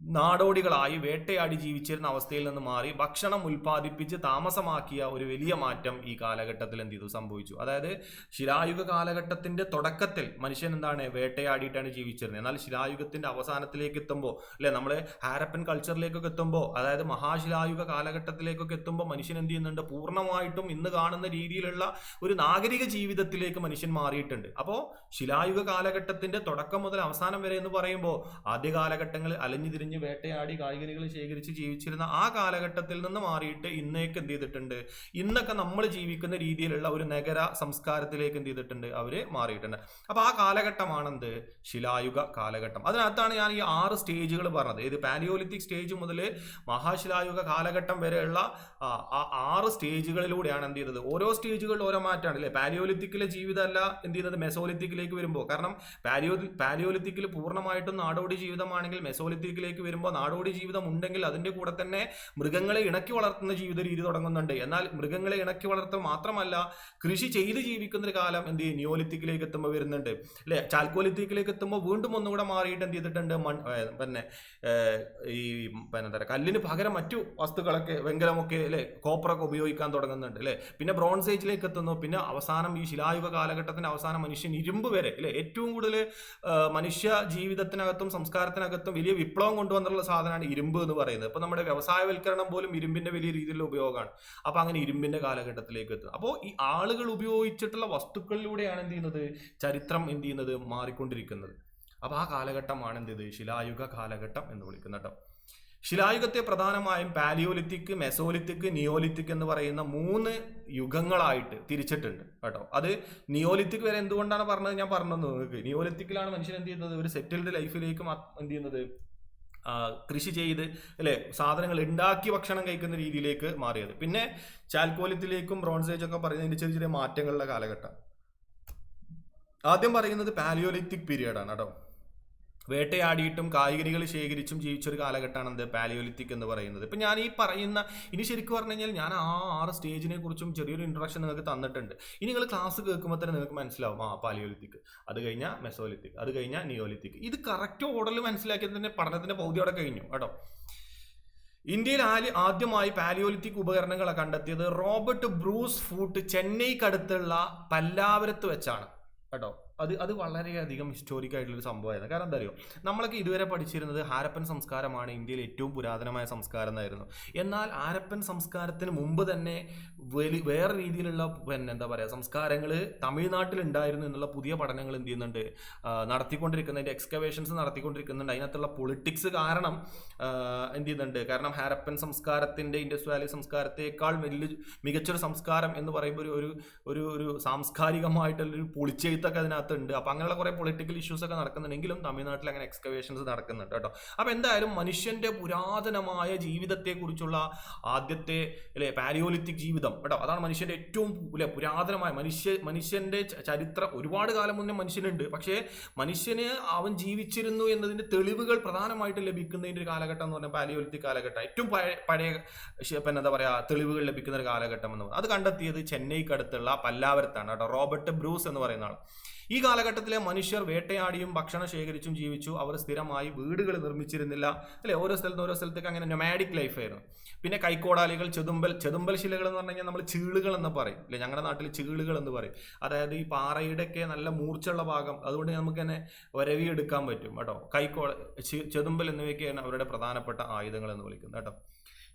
നാടോടികളായി വേട്ടയാടി ജീവിച്ചിരുന്ന അവസ്ഥയിൽ നിന്ന് മാറി ഭക്ഷണം ഉൽപ്പാദിപ്പിച്ച് താമസമാക്കിയ ഒരു വലിയ മാറ്റം ഈ കാലഘട്ടത്തിൽ എന്ത് ചെയ്തു? സംഭവിച്ചു. അതായത് ശിലായുഗ കാലഘട്ടത്തിന്റെ തുടക്കത്തിൽ മനുഷ്യൻ എന്താണ് വേട്ടയാടിയിട്ടാണ് ജീവിച്ചിരുന്നത്. എന്നാൽ ശിലായുഗത്തിന്റെ അവസാനത്തിലേക്ക് എത്തുമ്പോൾ അല്ലെ നമ്മൾ ഹാരപ്പൻ കൾച്ചറിലേക്കൊക്കെ എത്തുമ്പോൾ അതായത് മഹാശിലായുഗ കാലഘട്ടത്തിലേക്കൊക്കെ എത്തുമ്പോൾ മനുഷ്യൻ എന്ത് ചെയ്യുന്നുണ്ട്? പൂർണമായിട്ടും ഇന്ന് കാണുന്ന രീതിയിലുള്ള ഒരു നാഗരിക ജീവിതത്തിലേക്ക് മനുഷ്യൻ മാറിയിട്ടുണ്ട്. അപ്പോൾ ശിലായുഗ കാലഘട്ടത്തിന്റെ തുടക്കം മുതൽ അവസാനം വരെ എന്ന് പറയുമ്പോൾ ആദ്യ കാലഘട്ടങ്ങളിൽ അലഞ്ഞു തിരിഞ്ഞ് വേട്ടയാടി കായികനികൾ ശേഖരിച്ച് ജീവിച്ചിരുന്ന ആ കാലഘട്ടത്തിൽ നിന്ന് മാറിയിട്ട് ഇന്നേക്ക് എന്ത് ചെയ്തിട്ടുണ്ട്? ഇന്നൊക്കെ നമ്മൾ ജീവിക്കുന്ന രീതിയിലുള്ള ഒരു നഗര സംസ്കാരത്തിലേക്ക് എന്ത് ചെയ്തിട്ടുണ്ട്? അവർ മാറിയിട്ടുണ്ട്. അപ്പൊ ആ കാലഘട്ടമാണെന്ത്? ശിലായുഗ കാലഘട്ടം. അതിനകത്താണ് ഞാൻ ഈ ആറ് സ്റ്റേജുകൾ പറഞ്ഞത്. ഇത് പാലിയോലിത്തിക് സ്റ്റേജ് മുതൽ മഹാശിലായുഗ കാലഘട്ടം വരെയുള്ള ആ ആറ് സ്റ്റേജുകളിലൂടെയാണ് എന്ത് ചെയ്തത്? ഓരോ സ്റ്റേജുകളിൽ ഓരോ മാറ്റമാണ് അല്ലേ? പാലിയോലിത്തിക്കിലെ ജീവിതമല്ല എന്ത് ചെയ്യുന്നത് മെസോലിത്തിക്കിലേക്ക് വരുമ്പോൾ. കാരണം പാലിയോ പാലിയോലിത്തിക്കിൽ പൂർണമായിട്ടും നാടോടി ജീവിതമാണെങ്കിൽ മെസോലിത്തിക്കിലേക്ക് വരുമ്പോൾ നാടോടി ജീവിതം ഉണ്ടെങ്കിൽ അതിന്റെ കൂടെ തന്നെ മൃഗങ്ങളെ ഇണക്കി വളർത്തുന്ന ജീവിത രീതി തുടങ്ങുന്നുണ്ട്. എന്നാൽ മൃഗങ്ങളെ ഇണക്കി വളർത്തുക മാത്രമല്ല കൃഷി ചെയ്ത് ജീവിക്കുന്ന ഒരു കാലം എന്ത് നിയോലിത്തിക്കിലേക്ക് എത്തുമ്പോൾ വരുന്നുണ്ട്. അല്ലെ? ചാൽക്കോലിത്തിക്കിലേക്ക് എത്തുമ്പോൾ വീണ്ടും ഒന്നുകൂടെ മാറിയിട്ട് എന്ത് ചെയ്തിട്ടുണ്ട്? മൺ പിന്നെ ഈ പിന്നെ എന്താ കല്ലിന് പകരം മറ്റു വസ്തുക്കളൊക്കെ വെങ്കലമൊക്കെ അല്ലെ? കോപ്പറൊക്കെ ഉപയോഗിക്കാൻ തുടങ്ങുന്നുണ്ട് അല്ലെ? പിന്നെ ബ്രോൺസ് ഏജിലേക്ക് എത്തുന്നു. പിന്നെ അവസാനം ഈ ശിലായുഗ കാലഘട്ടത്തിന്റെ അവസാനം മനുഷ്യൻ ഇരുമ്പ് വരെ അല്ലെ? ഏറ്റവും കൂടുതൽ മനുഷ്യ ജീവിതത്തിനകത്തും സംസ്കാരത്തിനകത്തും വലിയ വിപ്ലവം കൊണ്ടുവന്നിട്ടുള്ള സാധനമാണ് ഇരുമ്പ് എന്ന് പറയുന്നത്. ഇപ്പൊ നമ്മുടെ വ്യവസായവൽക്കരണം പോലും ഇരുമ്പിന്റെ വലിയ രീതിയിലുള്ള ഉപയോഗമാണ്. അപ്പൊ അങ്ങനെ ഇരുമ്പിന്റെ കാലഘട്ടത്തിലേക്ക് എത്തുന്നത് അപ്പോൾ ഈ ആളുകൾ ഉപയോഗിച്ചിട്ടുള്ള വസ്തുക്കളിലൂടെയാണ് എന്ത് ചെയ്യുന്നത്? ചരിത്രം എന്ത് ചെയ്യുന്നത്? മാറിക്കൊണ്ടിരിക്കുന്നത്. അപ്പൊ ആ കാലഘട്ടമാണ് എന്ത് ചെയ്ത് ശിലായുഗ കാലഘട്ടം എന്ന് വിളിക്കുന്നത് കേട്ടോ. ശിലായുഗത്തെ പ്രധാനമായും പാലിയോലിത്തിക് മെസോലിത്തിക് നിയോലിത്തിക് എന്ന് പറയുന്ന മൂന്ന് യുഗങ്ങളായിട്ട് തിരിച്ചിട്ടുണ്ട് കേട്ടോ. അത് നിയോലിത്തിക് വരെ എന്തുകൊണ്ടാണ് പറഞ്ഞത്? ഞാൻ പറഞ്ഞത് നിങ്ങൾക്ക് നിയോലിത്തിക്കിലാണ് മനുഷ്യൻ എന്ത് ചെയ്യുന്നത്? ഒരു സെറ്റിൽഡ് ലൈഫിലേക്ക് എന്ത് ചെയ്യുന്നത്? കൃഷി ചെയ്ത് അല്ലേ സാധനങ്ങൾ ഉണ്ടാക്കി ഭക്ഷണം കഴിക്കുന്ന രീതിയിലേക്ക് മാറിയത്. പിന്നെ ചാൽക്കോലിത്തിലേക്കും ബ്രോൺസ് ഒക്കെ പറയുന്നതിന്റെ ചെറിയ ചെറിയ മാറ്റങ്ങളുടെ കാലഘട്ടം. ആദ്യം പറയുന്നത് പാലിയോലിത്തിക് പീരിയഡ് ആണ് കേട്ടോ. വേട്ടയാടിയിട്ടും കായികനികൾ ശേഖരിച്ചും ജീവിച്ചൊരു കാലഘട്ടമാണ് എന്ത് പാലിയോലിത്തിക് എന്ന് പറയുന്നത്. ഇപ്പം ഞാൻ ഈ പറയുന്ന ഇനി ശരിക്കും പറഞ്ഞു കഴിഞ്ഞാൽ ഞാൻ ആ ആറ് സ്റ്റേജിനെ കുറിച്ചും ചെറിയൊരു ഇൻട്രൊഡക്ഷൻ നിങ്ങൾക്ക് തന്നിട്ടുണ്ട്. ഇനി നിങ്ങൾ ക്ലാസ് കേൾക്കുമ്പോൾ തന്നെ നിങ്ങൾക്ക് മനസ്സിലാവും ആ പാലിയോലിത്തിക്. അത് കഴിഞ്ഞാൽ മെസോലിത്തിക് അത് കഴിഞ്ഞാൽ നിയോലിത്തിക്. ഇത് കറക്റ്റ് ഓർഡറിൽ മനസ്സിലാക്കിയത് തന്നെ പഠനത്തിന്റെ പൗതി അവിടെ കഴിഞ്ഞു കേട്ടോ. ഇന്ത്യയിൽ ആലി ആദ്യമായി പാലിയോലിത്തിക് ഉപകരണങ്ങളെ കണ്ടെത്തിയത്. റോബർട്ട് ബ്രൂസ് ഫൂട്ട് ചെന്നൈക്കടുത്തുള്ള പല്ലാവരത്ത് വെച്ചാണ് കേട്ടോ. അത് അത് വളരെയധികം ഹിസ്റ്റോറിക് ആയിട്ടുള്ള ഒരു സംഭവമായിരുന്നു. കാരണം എന്താ അറിയോ? നമ്മളൊക്കെ ഇതുവരെ പഠിച്ചിരുന്നത് ഹാരപ്പൻ സംസ്കാരമാണ് ഇന്ത്യയിൽ ഏറ്റവും പുരാതനമായ സംസ്കാരം എന്നായിരുന്നു. എന്നാൽ ഹാരപ്പൻ സംസ്കാരത്തിന് മുമ്പ് തന്നെ വലി വേറെ രീതിയിലുള്ള പിന്നെ എന്താ പറയുക സംസ്കാരങ്ങൾ തമിഴ്നാട്ടിൽ ഉണ്ടായിരുന്നു എന്നുള്ള പുതിയ പഠനങ്ങൾ എന്ത് ചെയ്യുന്നുണ്ട്? നടത്തിക്കൊണ്ടിരിക്കുന്ന എക്സ്കവേഷൻസ് നടത്തിക്കൊണ്ടിരിക്കുന്നുണ്ട്. അതിനകത്തുള്ള പൊളിറ്റിക്സ് കാരണം എന്ത് ചെയ്യുന്നുണ്ട്? കാരണം ഹാരപ്പൻ സംസ്കാരത്തിന്റെ ഇൻഡസ് വാലി സംസ്കാരത്തേക്കാൾ വലിയ മികച്ചൊരു സംസ്കാരം എന്ന് പറയുമ്പോൾ ഒരു ഒരു ഒരു സാംസ്കാരികമായിട്ടുള്ളൊരു പൊളിച്ചെഴുത്തൊക്കെ അതിനകത്തുണ്ട് അപ്പോൾ അങ്ങനെയുള്ള കുറേ പൊളിറ്റിക്കൽ ഇഷ്യൂസ് ഒക്കെ നടക്കുന്നുണ്ടെങ്കിലും തമിഴ്നാട്ടിൽ അങ്ങനെ എക്സ്കവേഷൻസ് നടക്കുന്നുണ്ട് കേട്ടോ. അപ്പോൾ എന്തായാലും മനുഷ്യന്റെ പുരാതനമായ ജീവിതത്തെക്കുറിച്ചുള്ള ആദ്യത്തെ അല്ലെ പാലിയോലിത്തിക് ജീവിതം കേട്ടോ. അതാണ് മനുഷ്യന്റെ ഏറ്റവും അല്ലെ പുരാതനമായ മനുഷ്യ മനുഷ്യന്റെ ചരിത്രം. ഒരുപാട് കാലം മുന്നേ മനുഷ്യനുണ്ട്. പക്ഷേ മനുഷ്യന് അവൻ ജീവിച്ചിരുന്നു എന്നതിന്റെ തെളിവുകൾ പ്രധാനമായിട്ട് ലഭിക്കുന്നതിന്റെ ഒരു കാലഘട്ടം എന്ന് പറഞ്ഞാൽ പാലിയോലിത്തിക് കാലഘട്ടം. ഏറ്റവും പഴയ പഴയ പിന്നെ എന്താ പറയുക തെളിവുകൾ ലഭിക്കുന്ന ഒരു കാലഘട്ടം എന്ന് പറയുന്നത് അത് കണ്ടെത്തിയത് ചെന്നൈക്ക് അടുത്തുള്ള പല്ലാവരത്താണ് കേട്ടോ. റോബർട്ട് ബ്രൂസ് എന്ന് പറയുന്ന ആൾ ഈ കാലഘട്ടത്തിലെ മനുഷ്യർ വേട്ടയാടിയും ഭക്ഷണം ശേഖരിച്ചും ജീവിച്ചു. അവർ സ്ഥിരമായി വീടുകൾ നിർമ്മിച്ചിരുന്നില്ല. അല്ലെ? ഓരോ സ്ഥലത്ത് ഓരോ സ്ഥലത്തേക്ക് അങ്ങനെ നൊമാഡിക് ലൈഫായിരുന്നു പിന്നെ കൈക്കോടാലികൾ ചെതുമ്പൽ ചെതുമ്പൽ ശിലകൾ എന്ന് പറഞ്ഞു കഴിഞ്ഞാൽ നമ്മൾ ചീളുകൾ എന്ന് പറയും. അല്ലെ? ഞങ്ങളുടെ നാട്ടിൽ ചീളുകൾ എന്ന് പറയും. അതായത് ഈ പാറയുടെയൊക്കെ നല്ല മൂർച്ചയുള്ള ഭാഗം. അതുകൊണ്ട് നമുക്ക് തന്നെ വരവി എടുക്കാൻ പറ്റും. കേട്ടോ? കൈക്കോള ചെ- ചെതുമ്പൽ എന്നിവയൊക്കെയാണ് അവരുടെ പ്രധാനപ്പെട്ട ആയുധങ്ങൾ എന്ന് വിളിക്കുന്നത്. കേട്ടോ?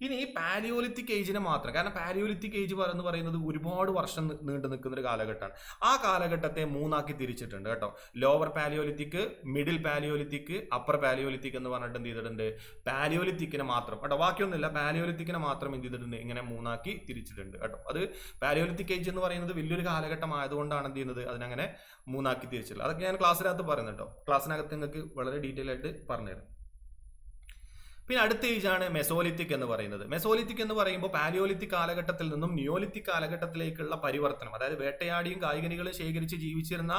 ഇനി ഈ പാലിയോലിത്തിക് ഏജിനെ മാത്രം കാരണം പാലിയോലിത്തിക് ഏജ് എന്ന് പറയുന്നത് ഒരുപാട് വർഷം നീണ്ടു നിൽക്കുന്ന ഒരു കാലഘട്ടമാണ്. ആ കാലഘട്ടത്തെ മൂന്നാക്കി തിരിച്ചിട്ടുണ്ട് കേട്ടോ. Lower paleolithic middle paleolithic upper paleolithic എന്ന് പറഞ്ഞിട്ട് എന്ത് ചെയ്തിട്ടുണ്ട്? പാലിയോലിത്തിക്കിനെ മാത്രം. കേട്ടോ ബാക്കിയൊന്നുമില്ല. പാലിയോലിത്തിക്കിനെ മാത്രം എന്ത് ചെയ്തിട്ടുണ്ട്? ഇങ്ങനെ മൂന്നാക്കി തിരിച്ചിട്ടുണ്ട് കേട്ടോ. അത് പാലിയോലിത്തിക് ഏജ് എന്ന് പറയുന്നത് വലിയൊരു കാലഘട്ടം ആയതുകൊണ്ടാണ് എന്ത് ചെയ്യുന്നത്? അതിനങ്ങനെ മൂന്നാക്കി തിരിച്ചിട്ടുള്ളത്. അതൊക്കെ ഞാൻ ക്ലാസ്സിനകത്ത് പറയുന്നുണ്ടോ ക്ലാസ്സിനകത്ത് നിങ്ങൾക്ക് വളരെ ഡീറ്റെയിൽ ആയിട്ട് പറഞ്ഞുതരാം. പിന്നെ അടുത്ത ഏജാണ് മെസോലിത്തിക് എന്ന് പറയുന്നത്. മെസോലിത്തിക് എന്ന് പറയുമ്പോൾ പാലിയോലിത്തിക് കാലഘട്ടത്തിൽ നിന്നും നിയോലിത്തിക് കാലഘട്ടത്തിലേക്കുള്ള പരിവർത്തനം അതായത് വേട്ടയാടിയും കായികനികളും ശേഖരിച്ച് ജീവിച്ചിരുന്ന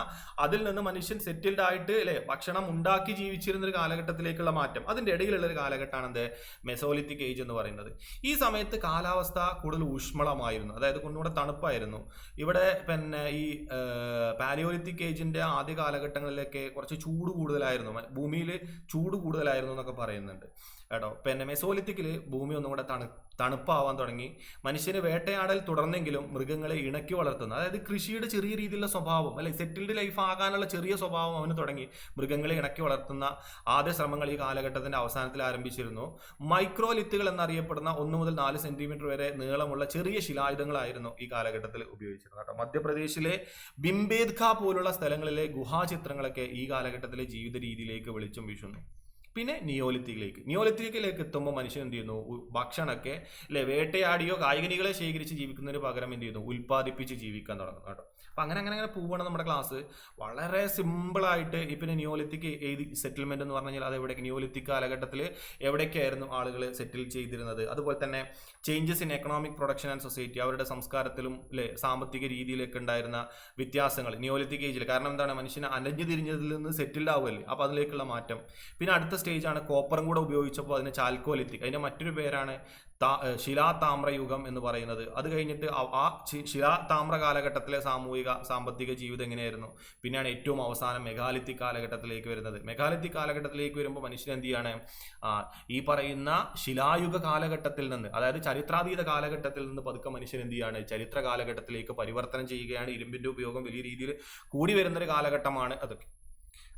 അതിൽ നിന്ന് മനുഷ്യൻ സെറ്റിൽഡ് ആയിട്ട് അല്ലെ ഭക്ഷണം ഉണ്ടാക്കി ജീവിച്ചിരുന്ന ഒരു കാലഘട്ടത്തിലേക്കുള്ള മാറ്റം. അതിന്റെ ഇടയിലുള്ള ഒരു കാലഘട്ടമാണ് എന്ത്? മെസോലിത്തിക് ഏജ് എന്ന് പറയുന്നത്. ഈ സമയത്ത് കാലാവസ്ഥ കൂടുതൽ ഊഷ്മളമായിരുന്നു. അതായത് കൊണ്ടുകൂടെ തണുപ്പായിരുന്നു. ഇവിടെ പിന്നെ ഈ പാലിയോലിത്തിക് ഏജിന്റെ ആദ്യ കാലഘട്ടങ്ങളിലൊക്കെ കുറച്ച് ചൂട് കൂടുതലായിരുന്നു. ഭൂമിയിൽ ചൂട് കൂടുതലായിരുന്നു എന്നൊക്കെ പറയുന്നുണ്ട്. കേട്ടോ. പിന്നെ മെസോലിത്തിക്കിൽ ഭൂമി ഒന്നും കൂടെ തണു തണുപ്പാവാൻ തുടങ്ങി. മനുഷ്യന് വേട്ടയാടൽ തുടർന്നെങ്കിലും മൃഗങ്ങളെ ഇണക്കി വളർത്തുന്നു. അതായത് കൃഷിയുടെ ചെറിയ രീതിയിലുള്ള സ്വഭാവം അല്ലെ സെറ്റിൽഡ് ലൈഫ് ആകാനുള്ള ചെറിയ സ്വഭാവം അവന് തുടങ്ങി മൃഗങ്ങളെ ഇണക്കി വളർത്തുന്ന ആദ്യ ശ്രമങ്ങൾ ഈ കാലഘട്ടത്തിന്റെ അവസാനത്തിൽ ആരംഭിച്ചിരുന്നു. മൈക്രോലിത്തുകൾ എന്നറിയപ്പെടുന്ന ഒന്ന് മുതൽ നാല് സെന്റിമീറ്റർ വരെ നീളമുള്ള ചെറിയ ശിലായുധങ്ങളായിരുന്നു ഈ കാലഘട്ടത്തിൽ ഉപയോഗിച്ചിരുന്നത് കേട്ടോ. മധ്യപ്രദേശിലെ ബിംബേദ്ഖ പോലുള്ള സ്ഥലങ്ങളിലെ ഗുഹാചിത്രങ്ങളൊക്കെ ഈ കാലഘട്ടത്തിലെ ജീവിത രീതിയിലേക്ക് വെളിച്ചം വീശുന്നു. പിന്നെ നിയോലിത്തിക്കിലേക്ക്. നിയോലിത്തിക്കിലേക്ക് എത്തുമ്പോൾ മനുഷ്യൻ എന്ത് ചെയ്യുന്നു? ഭക്ഷണമൊക്കെ അല്ലെ വേട്ടയാടിയോ കായികനികളെ ശേഖരിച്ച് ജീവിക്കുന്നതിന് പകരം എന്ത് ചെയ്യുന്നു? ഉൽപ്പാദിപ്പിച്ച് ജീവിക്കാൻ തുടങ്ങുന്നു കേട്ടോ. അപ്പം അങ്ങനെ അങ്ങനെ അങ്ങനെ പോവുകയാണ് നമ്മുടെ ക്ലാസ്. വളരെ സിമ്പിളായിട്ട് ഈ നിയോലിത്തിക്ക് നിയോലിത്തിക് ഏത് സെറ്റിൽമെന്റ് എന്ന് പറഞ്ഞു കഴിഞ്ഞാൽ അത് എവിടേക്ക്? നിയോലിത്തിക് കാലഘട്ടത്തിൽ എവിടേക്കായിരുന്നു ആളുകൾ സെറ്റിൽ ചെയ്തിരുന്നത്? അതുപോലെ തന്നെ changes in economic production and society അവരുടെ സംസ്കാരത്തിലും അല്ലെ സാമ്പത്തിക രീതിയിലൊക്കെ ഉണ്ടായിരുന്ന വ്യത്യാസങ്ങൾ നിയോലിത്തിക് ഏജിൽ കാരണം എന്താണ്? മനുഷ്യനെ അനഞ്ഞു തിരിഞ്ഞതിൽ നിന്ന് സെറ്റിൽഡ് ആവുമല്ലേ അപ്പോൾ അതിലേക്കുള്ള മാറ്റം. പിന്നെ അടുത്ത സ്റ്റേജാണ് കോപ്പറും കൂടെ ഉപയോഗിച്ചപ്പോൾ അതിന് ചാൽക്കോലിത്തിക് അതിന്റെ മറ്റൊരു പേരാണ് താ ഏഹ് ശിലാതാമ്ര യുഗം എന്ന് പറയുന്നത്. അത് കഴിഞ്ഞിട്ട് ആ- ശിലാതാമ്ര കാലഘട്ടത്തിലെ സാമൂഹിക സാമ്പത്തിക ജീവിതം എങ്ങനെയായിരുന്നു? പിന്നെയാണ് ഏറ്റവും അവസാനം മെഗാലിത്തിക് കാലഘട്ടത്തിലേക്ക് വരുന്നത്. മെഗാലിത്തിക് കാലഘട്ടത്തിലേക്ക് വരുമ്പോൾ മനുഷ്യൻ എന്ത് ചെയ്യാണ്? ഈ പറയുന്ന ശിലായുഗ കാലഘട്ടത്തിൽ നിന്ന് അതായത് ചരിത്രാതീത കാലഘട്ടത്തിൽ നിന്ന് പതുക്കെ മനുഷ്യൻ എന്ത് ചെയ്യാണ്? ചരിത്ര കാലഘട്ടത്തിലേക്ക് പരിവർത്തനം ചെയ്യുകയാണ്. ഇരുമ്പിന്റെ ഉപയോഗം വലിയ രീതിയിൽ കൂടി വരുന്നൊരു കാലഘട്ടമാണ് അതൊക്കെ.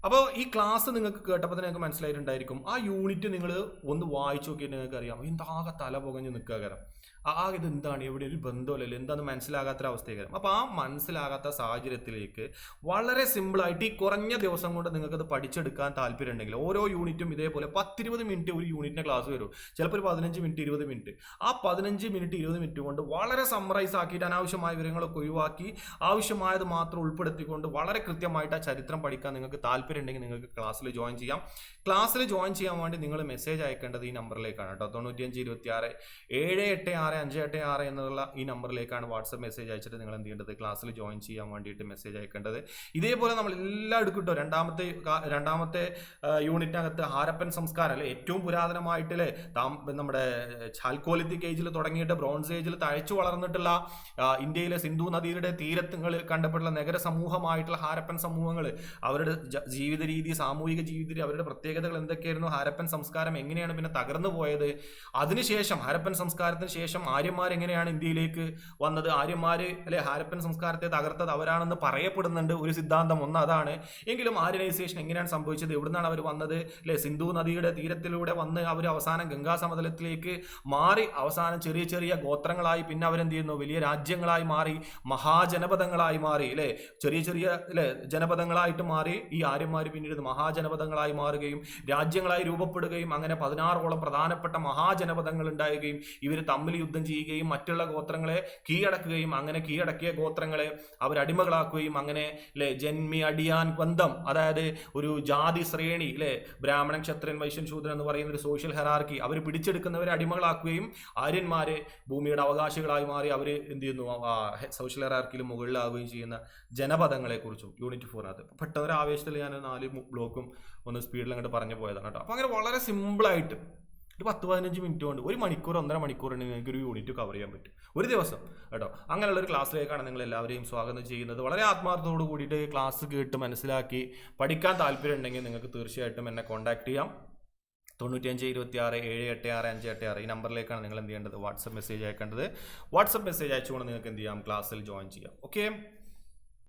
അപ്പോൾ ഈ ക്ലാസ് നിങ്ങൾക്ക് കേട്ടപ്പോൾ തന്നെ നിങ്ങൾക്ക് മനസ്സിലായിട്ടുണ്ടായിരിക്കും. ആ യൂണിറ്റ് നിങ്ങൾ ഒന്ന് വായിച്ചു നോക്കിയിട്ട് നിങ്ങൾക്ക് അറിയാം എന്താകെ തല പുകഞ്ഞ് നിൽക്കുക കാരണം ആ ഇത് എന്താണ് എവിടെ ഒരു ബന്ധമില്ലല്ലോ എന്താണെന്ന് മനസ്സിലാകാത്തൊരവസ്ഥയായിരുന്നു അപ്പോൾ ആ മനസ്സിലാകാത്ത സാഹചര്യത്തിലേക്ക് വളരെ സിമ്പിളായിട്ട് ഈ കുറഞ്ഞ ദിവസം കൊണ്ട് നിങ്ങൾക്കത് പഠിച്ചെടുക്കാൻ താല്പര്യം ഉണ്ടെങ്കിൽ ഓരോ യൂണിറ്റും ഇതേപോലെ പത്തിരുപത് മിനിറ്റ് ഒരു യൂണിറ്റിന്റെ ക്ലാസ് വരും. ചിലപ്പോൾ ഒരു പതിനഞ്ച് മിനിറ്റ് ഇരുപത് മിനിറ്റ്. ആ പതിനഞ്ച് മിനിറ്റ് ഇരുപത് മിനിറ്റ് കൊണ്ട് വളരെ സമ്മറൈസ് ആക്കിയിട്ട് അനാവശ്യമായ വിവരങ്ങളൊക്കെ ഒഴിവാക്കി ആവശ്യമായത് മാത്രം ഉൾപ്പെടുത്തിക്കൊണ്ട് വളരെ കൃത്യമായിട്ട് ആ ചരിത്രം പഠിക്കാൻ നിങ്ങൾക്ക് താല്പര്യം ഉണ്ടെങ്കിൽ നിങ്ങൾക്ക് ക്ലാസ്സിൽ ജോയിൻ ചെയ്യാം. ക്ലാസ്സിൽ ജോയിൻ ചെയ്യാൻ വേണ്ടി നിങ്ങൾ മെസ്സേജ് അയക്കേണ്ടത് ഈ നമ്പറിലേക്കാണ് കേട്ടോ. തൊണ്ണൂറ്റിയഞ്ച് ഇരുപത്തി ആറ് ഏഴ് എട്ട് ആറ് അഞ്ച് എട്ട് ആറ് എന്നുള്ള ഈ നമ്പറിലേക്കാണ് വാട്സപ്പ് മെസ്സേജ് അയച്ചിട്ട് നിങ്ങൾ എന്ത് ചെയ്യേണ്ടത്? ക്ലാസ്സിൽ ജോയിൻ ചെയ്യാൻ വേണ്ടിയിട്ട് മെസ്സേജ് അയക്കേണ്ടത്. ഇതേപോലെ നമ്മൾ എല്ലാം എടുക്കട്ടോ രണ്ടാമത്തെ രണ്ടാമത്തെ യൂണിറ്റിനകത്ത് ഹാരപ്പൻ സംസ്കാരം അല്ലെ? ഏറ്റവും പുരാതനമായിട്ടില്ലേ താം നമ്മുടെ ചാൽക്കോലിത്തിക് ഏജിൽ തുടങ്ങിയിട്ട് ബ്രോൺസ് ഏജിൽ തഴച്ചു വളർന്നിട്ടുള്ള ഇന്ത്യയിലെ സിന്ധു നദിയുടെ തീരത്തുകളിൽ കണ്ടപ്പെട്ടുള്ള നഗര സമൂഹമായിട്ടുള്ള ഹാരപ്പൻ സമൂഹങ്ങൾ അവരുടെ ജീവിത രീതി സാമൂഹിക ജീവിത രീതി അവരുടെ പ്രത്യേകതകൾ എന്തൊക്കെയായിരുന്നു? ഹാരപ്പൻ സംസ്കാരം എങ്ങനെയാണ് പിന്നെ തകർന്നു പോയത്? അതിനുശേഷം ഹാരപ്പൻ സംസ്കാരത്തിന് ശേഷം ആര്യന്മാർ എങ്ങനെയാണ് ഇന്ത്യയിലേക്ക് വന്നത്? ആര്യന്മാർ അല്ലെ ഹാരപ്പൻ സംസ്കാരത്തെ തകർത്തത് അവരാണെന്ന് പറയപ്പെടുന്നുണ്ട് ഒരു സിദ്ധാന്തം ഒന്ന് അതാണ്. എങ്കിലും ആര്യനൈസേഷൻ എങ്ങനെയാണ് സംഭവിച്ചത്? എവിടുന്നാണ് അവർ വന്നത്? അല്ലെ സിന്ധു നദിയുടെ തീരത്തിലൂടെ വന്ന് അവർ അവസാനം ഗംഗാ സമതലത്തിലേക്ക് മാറി അവസാനം ചെറിയ ചെറിയ ഗോത്രങ്ങളായി പിന്നെ അവരെന്ത് ചെയ്യുന്നു? വലിയ രാജ്യങ്ങളായി മാറി മഹാജനപദങ്ങളായി മാറി അല്ലെ ചെറിയ ചെറിയ അല്ലെ ജനപദങ്ങളായിട്ട് മാറി ഈ ആര്യന്മാർ പിന്നീട് മഹാജനപദങ്ങളായി മാറുകയും രാജ്യങ്ങളായി രൂപപ്പെടുകയും അങ്ങനെ പതിനാറോളം പ്രധാനപ്പെട്ട മഹാജനപദങ്ങൾ ഉണ്ടാവുകയും ഇവർ തമ്മിൽ യുദ്ധം ചെയ്യുകയും മറ്റുള്ള ഗോത്രങ്ങളെ കീഴടക്കുകയും അങ്ങനെ കീഴടക്കിയ ഗോത്രങ്ങളെ അവർ അടിമകളാക്കുകയും അങ്ങനെ അല്ലെ ജന്മി അടിയാൻ ബന്ധം അതായത് ഒരു ജാതി ശ്രേണി അല്ലെ ബ്രാഹ്മണൻ ക്ഷത്രൻ വൈശ്യൻ ശൂദ്രൻ എന്ന് പറയുന്ന ഒരു സോഷ്യൽ ഹെറാർക്കി അവർ പിടിച്ചെടുക്കുന്നവരെ അടിമകളാക്കുകയും ആര്യന്മാരെ ഭൂമിയുടെ അവകാശികളായി മാറി അവർ എന്ത് ചെയ്യുന്നു? സോഷ്യൽ ഹെറാർക്കിയിൽ മുകളിലാവുകയും ചെയ്യുന്ന ജനപദങ്ങളെ കുറിച്ചും യൂണിറ്റ് ഫോറിനകത്ത് പെട്ടെന്ന് ഒരു ആവേശത്തിൽ ഞാൻ നാല് ബ്ലോക്കും ഒന്ന് സ്പീഡിൽ അങ്ങോട്ട് പറഞ്ഞു പോയതാണ് കേട്ടോ. അപ്പോൾ അങ്ങനെ വളരെ സിമ്പിളായിട്ട് ഒരു പത്ത് പതിനഞ്ച് മിനിറ്റ് കൊണ്ട് ഒരു മണിക്കൂർ ഒന്നര മണിക്കൂർ നിങ്ങൾക്ക് ഒരു യൂണിറ്റ് കവർ ചെയ്യാൻ പറ്റും. ഒരു ദിവസം കേട്ടോ? അങ്ങനെയുള്ള ഒരു ക്ലാസ്സിലേക്കാണ് നിങ്ങൾ എല്ലാവരെയും സ്വാഗതം ചെയ്യുന്നത്. വളരെ ആത്മാർത്ഥത്തോട് കൂടിയിട്ട് ക്ലാസ് കേട്ട് മനസ്സിലാക്കി പഠിക്കാൻ താല്പര്യം ഉണ്ടെങ്കിൽ നിങ്ങൾക്ക് തീർച്ചയായിട്ടും എന്നെ കോൺടാക്ട് ചെയ്യാം. തൊണ്ണൂറ്റിയഞ്ച് ഇരുപത്തി ആറ് ഏഴ് എട്ട് ആറ് അഞ്ച് എട്ട് ആറ് ഈ നമ്പറിലേക്കാണ് നിങ്ങൾ എന്ത് ചെയ്യേണ്ടത്? വാട്സപ്പ് മെസ്സേജ് അയക്കേണ്ടത്. വാട്സപ്പ് മെസ്സേജ് അയച്ചുകൊണ്ട് നിങ്ങൾക്ക് എന്ത് ചെയ്യാം? ക്ലാസ്സിൽ ജോയിൻ ചെയ്യാം. ഓക്കെ